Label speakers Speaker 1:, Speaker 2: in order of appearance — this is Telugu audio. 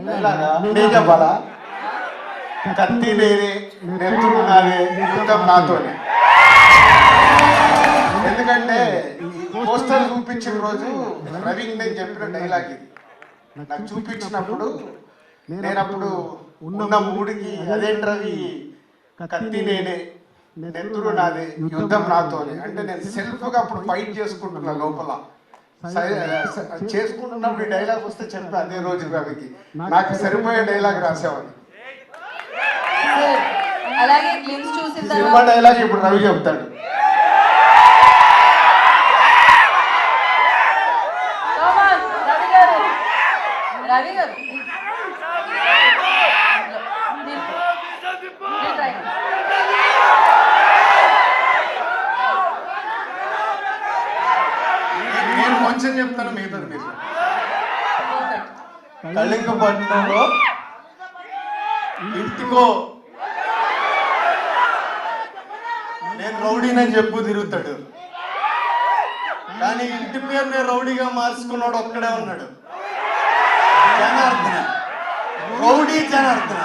Speaker 1: ఇలాగా నేను చెప్పాలా? కత్తి నేనే నెత్తులు నాదే యుద్ధం నాతోనే. ఎందుకంటే పోస్టర్ చూపించిన రోజు రవికి నేను చెప్పిన డైలాగ్ ఇది. నాకు చూపించినప్పుడు నేను అప్పుడు ఉన్న మూడికి అదేంటి రవి కత్తి నేనే నెత్తురు నాదే యుద్ధం నాతోనే. అంటే నేను సెల్ఫ్గా అప్పుడు ఫైట్ చేసుకుంటున్నా లోపల. చేసుకుంటున్నప్పుడు ఈ డైలాగ్ వస్తే చెప్పా అదే రోజు రవికి నాకు సరిపోయే డైలాగ్ రాసేవాడిని
Speaker 2: సార్, అలాగే గ్లిమ్స్ చూసిన
Speaker 1: సినిమా డైలాగ్ ఇప్పుడు రవి చెప్తాడు.
Speaker 2: రవి గారు రవి గారు మీరు try చేయండి.
Speaker 1: కొంచెం చెప్తాను మిగతాది మీరు. కళింగపట్నంలో ఇంటికో. నేను రౌడీనని చెప్పు తిరుగుతాడు. కానీ ఇంటి పేరునే రౌడీగా మార్చుకున్నాడు ఒక్కడే ఉన్నాడు. జనార్దన. రౌడీ జనార్దన.